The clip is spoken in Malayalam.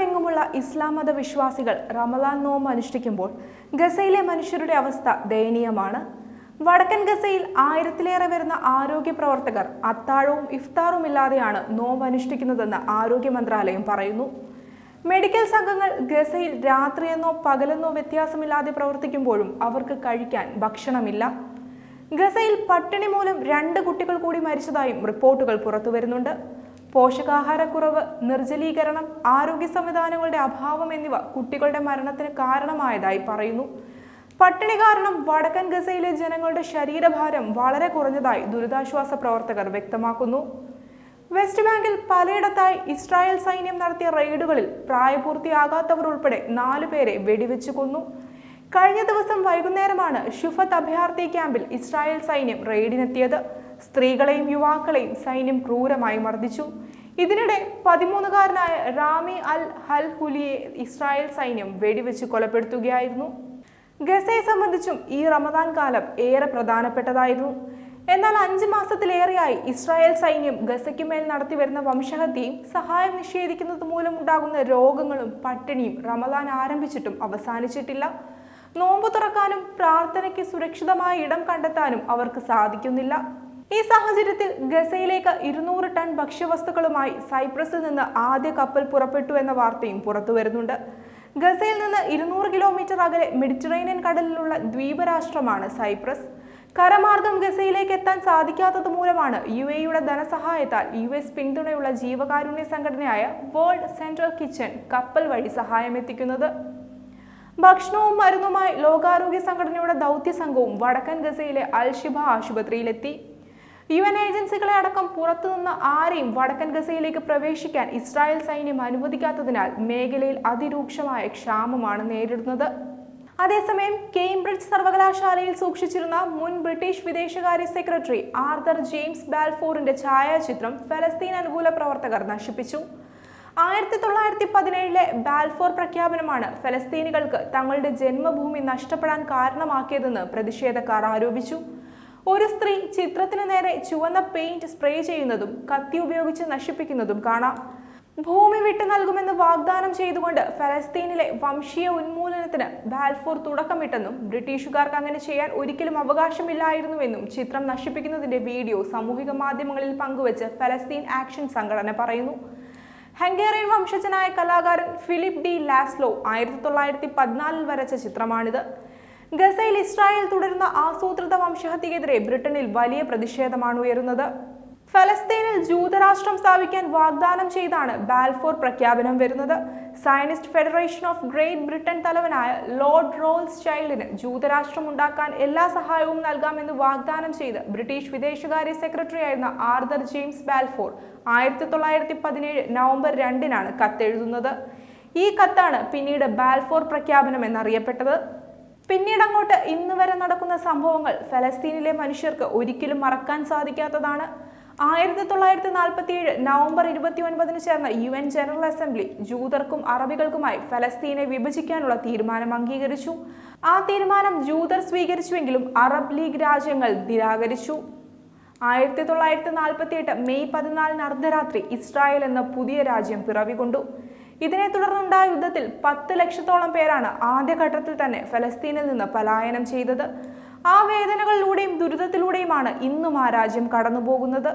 ലോകമെങ്ങുമുള്ള ഇസ്ലാം മത വിശ്വാസികൾ റമദാൻ നോമ്പ് അനുഷ്ഠിക്കുമ്പോൾ ഗസയിലെ മനുഷ്യരുടെ അവസ്ഥ ദയനീയമാണ്. വടക്കൻ ഗസയിൽ ആയിരത്തിലേറെ വരുന്ന ആരോഗ്യ പ്രവർത്തകർ അത്താഴവും ഇഫ്താറും ഇല്ലാതെയാണ് നോമ്പ് അനുഷ്ഠിക്കുന്നതെന്ന് ആരോഗ്യ മന്ത്രാലയം പറയുന്നു. മെഡിക്കൽ സംഘങ്ങൾ ഗസയിൽ രാത്രിയെന്നോ പകലെന്നോ വ്യത്യാസമില്ലാതെ പ്രവർത്തിക്കുമ്പോഴും അവർക്ക് കഴിക്കാൻ ഭക്ഷണമില്ല. ഗസയിൽ പട്ടിണി മൂലം രണ്ട് കുട്ടികൾ കൂടി മരിച്ചതായും റിപ്പോർട്ടുകൾ പുറത്തുവരുന്നുണ്ട്. പോഷകാഹാരക്കുറവ് നിർജലീകരണം ആരോഗ്യ സംവിധാനങ്ങളുടെ അഭാവം എന്നിവ കുട്ടികളുടെ മരണത്തിന് കാരണമായതായി പറയുന്നു. പട്ടിണി കാരണം വടക്കൻ ഗസയിലെ ജനങ്ങളുടെ ശരീരഭാരം വളരെ കുറഞ്ഞതായി ദുരിതാശ്വാസ പ്രവർത്തകർ വ്യക്തമാക്കുന്നു. വെസ്റ്റ് ബാങ്കിൽ പലയിടത്തായി ഇസ്രായേൽ സൈന്യം നടത്തിയ റെയ്ഡുകളിൽ പ്രായപൂർത്തിയാകാത്തവർ ഉൾപ്പെടെ നാലു പേരെ വെടിവെച്ചു കൊന്നു. കഴിഞ്ഞ ദിവസം വൈകുന്നേരമാണ് ഷുഫത്ത് അഭയാർത്ഥി ക്യാമ്പിൽ ഇസ്രായേൽ സൈന്യം റെയ്ഡിനെത്തിയത്. സ്ത്രീകളെയും യുവാക്കളെയും സൈന്യം ക്രൂരമായി മർദ്ദിച്ചു. ഇതിനിടെ പതിമൂന്നുകാരനായ റാമി അൽ ഹൽ ഹുലിയെ ഇസ്രായേൽ സൈന്യം വെടിവെച്ച് കൊലപ്പെടുത്തുകയായിരുന്നു. ഗസയെ സംബന്ധിച്ചും ഈ റമദാൻ കാലം ഏറെ പ്രധാനപ്പെട്ടതായിരുന്നു. എന്നാൽ അഞ്ച് മാസത്തിലേറെയായി ഇസ്രായേൽ സൈന്യം ഗസയ്ക്ക് മേൽ നടത്തിവരുന്ന വംശഹത്യയും സഹായം നിഷേധിക്കുന്നത് മൂലമുണ്ടാകുന്ന രോഗങ്ങളും പട്ടിണിയും റമദാൻ ആരംഭിച്ചിട്ടും അവസാനിച്ചിട്ടില്ല. നോമ്പ് തുറക്കാനും പ്രാർത്ഥനയ്ക്ക് സുരക്ഷിതമായ ഇടം കണ്ടെത്താനും അവർക്ക് സാധിക്കുന്നില്ല. ഈ സാഹചര്യത്തിൽ ഗസയിലേക്ക് ഇരുന്നൂറ് ടൺ ഭക്ഷ്യവസ്തുക്കളുമായി സൈപ്രസിൽ നിന്ന് ആദ്യ കപ്പൽ പുറപ്പെട്ടു എന്ന വാർത്തയും പുറത്തു വരുന്നുണ്ട്. ഗസയിൽ നിന്ന് ഇരുന്നൂറ് കിലോമീറ്റർ അകലെ മെഡിറ്ററേനിയൻ കടലിലുള്ള ദ്വീപരാഷ്ട്രമാണ് സൈപ്രസ്. കരമാർഗം ഗസയിലേക്ക് എത്താൻ സാധിക്കാത്തത് മൂലമാണ് യു എയുടെ ധനസഹായത്താൽ യു എസ് പിന്തുണയുള്ള ജീവകാരുണ്യ സംഘടനയായ വേൾഡ് സെൻട്രൽ കിച്ചൺ കപ്പൽ വഴി സഹായം എത്തിക്കുന്നത്. ഭക്ഷണവും മരുന്നുമായി ലോകാരോഗ്യ സംഘടനയുടെ ദൗത്യ സംഘവും വടക്കൻ ഗസയിലെ അൽഷിബ ആശുപത്രിയിലെത്തി. യു എൻ ഏജൻസികളെ അടക്കം പുറത്തുനിന്ന് ആരെയും വടക്കൻ ഗസയിലേക്ക് പ്രവേശിക്കാൻ ഇസ്രായേൽ സൈന്യം അനുവദിക്കാത്തതിനാൽ മേഖലയിൽ അതിരൂക്ഷമായ ക്ഷാമമാണ് നേരിടുന്നത്. അതേസമയം കേംബ്രിഡ്ജ് സർവകലാശാലയിൽ സൂക്ഷിച്ചിരുന്ന മുൻ ബ്രിട്ടീഷ് വിദേശകാര്യ സെക്രട്ടറി ആർതർ ജെയിംസ് ബാൽഫോറിന്റെ ഛായാചിത്രം ഫലസ്തീൻ അനുകൂല പ്രവർത്തകർ നശിപ്പിച്ചു. ആയിരത്തി തൊള്ളായിരത്തി പതിനേഴിലെ ബാൽഫോർ പ്രഖ്യാപനമാണ് ഫലസ്തീനികൾക്ക് തങ്ങളുടെ ജന്മഭൂമി നഷ്ടപ്പെടാൻ കാരണമാക്കിയതെന്ന് പ്രതിഷേധക്കാർ ആരോപിച്ചു. ഒരു സ്ത്രീ ചിത്രത്തിന് നേരെ ചുവന്ന പെയിന്റ് സ്പ്രേ ചെയ്യുന്നതും കത്തി ഉപയോഗിച്ച് നശിപ്പിക്കുന്നതും കാണാം. ഭൂമി വിട്ടു നൽകുമെന്ന് വാഗ്ദാനം ചെയ്തുകൊണ്ട് ഫലസ്തീനിലെ വംശീയ ഉന്മൂലനത്തിന് ബാൽഫോർ തുടക്കമിട്ടെന്നും ബ്രിട്ടീഷുകാർക്ക് അങ്ങനെ ചെയ്യാൻ ഒരിക്കലും അവകാശമില്ലായിരുന്നുവെന്നും ചിത്രം നശിപ്പിക്കുന്നതിന്റെ വീഡിയോ സാമൂഹിക മാധ്യമങ്ങളിൽ പങ്കുവച്ച് ഫലസ്തീൻ ആക്ഷൻ സംഘടന പറയുന്നു. ഹംഗേറിയൻ വംശജനായ കലാകാരൻ ഫിലിപ്പ് ഡി ലാസ്ലോ ആയിരത്തി തൊള്ളായിരത്തി പതിനാലിൽ വരച്ച ചിത്രമാണിത്. ഗസയിൽ ഇസ്രായേൽ തുടരുന്ന ആസൂത്രിത വംശഹത്യക്കെതിരെ ബ്രിട്ടനിൽ വലിയ പ്രതിഷേധമാണ് ഉയരുന്നത്. ഫലസ്തീനിൽ ജൂതരാഷ്ട്രം സ്ഥാപിക്കാൻ വാഗ്ദാനം ചെയ്താണ് ബാൽഫോർ പ്രഖ്യാപനം വരുന്നത്. Zionist federation of Great Britain തലവനായ ലോർഡ് റോൾസ് ചൈൽഡിന് ജൂതരാഷ്ട്രം ഉണ്ടാക്കാൻ എല്ലാ സഹായവും നൽകാമെന്ന് വാഗ്ദാനം ചെയ്ത് ബ്രിട്ടീഷ് വിദേശകാര്യ സെക്രട്ടറി ആയിരുന്ന ആർദർ ജെയിംസ് ബാൽഫോർ ആയിരത്തി തൊള്ളായിരത്തി പതിനേഴ് നവംബർ രണ്ടിനാണ് കത്തെഴുതുന്നത്. ഈ കത്താണ് പിന്നീട് ബാൽഫോർ പ്രഖ്യാപനം എന്നറിയപ്പെട്ടത് പിന്നീട് അങ്ങോട്ട് ഇന്ന് വരെ നടക്കുന്ന സംഭവങ്ങൾ ഫലസ്തീനിലെ മനുഷ്യർക്ക് ഒരിക്കലും മറക്കാൻ സാധിക്കാത്തതാണ്. ആയിരത്തി തൊള്ളായിരത്തി നാൽപ്പത്തി ഏഴ് നവംബർ ഇരുപത്തി ഒൻപതിന് ചേർന്ന യു എൻ ജനറൽ അസംബ്ലി ജൂതർക്കും അറബികൾക്കുമായി ഫലസ്തീനെ വിഭജിക്കാനുള്ള തീരുമാനം അംഗീകരിച്ചു. ആ തീരുമാനം ജൂതർ സ്വീകരിച്ചുവെങ്കിലും അറബ് ലീഗ് രാജ്യങ്ങൾ നിരാകരിച്ചു. ആയിരത്തി തൊള്ളായിരത്തി നാൽപ്പത്തി എട്ട് മെയ് പതിനാലിന് അർദ്ധരാത്രി ഇസ്രായേൽ എന്ന പുതിയ രാജ്യം പിറവികൊണ്ടു. ഇതിനെ തുടർന്നുണ്ടായ യുദ്ധത്തിൽ പത്ത് ലക്ഷത്തോളം പേരാണ് ആദ്യഘട്ടത്തിൽ തന്നെ ഫലസ്തീനിൽ നിന്ന് പലായനം ചെയ്തത്. ആ വേദനകളിലൂടെയും ദുരിതത്തിലൂടെയുമാണ് ഇന്നും ആ രാജ്യം കടന്നുപോകുന്നത്.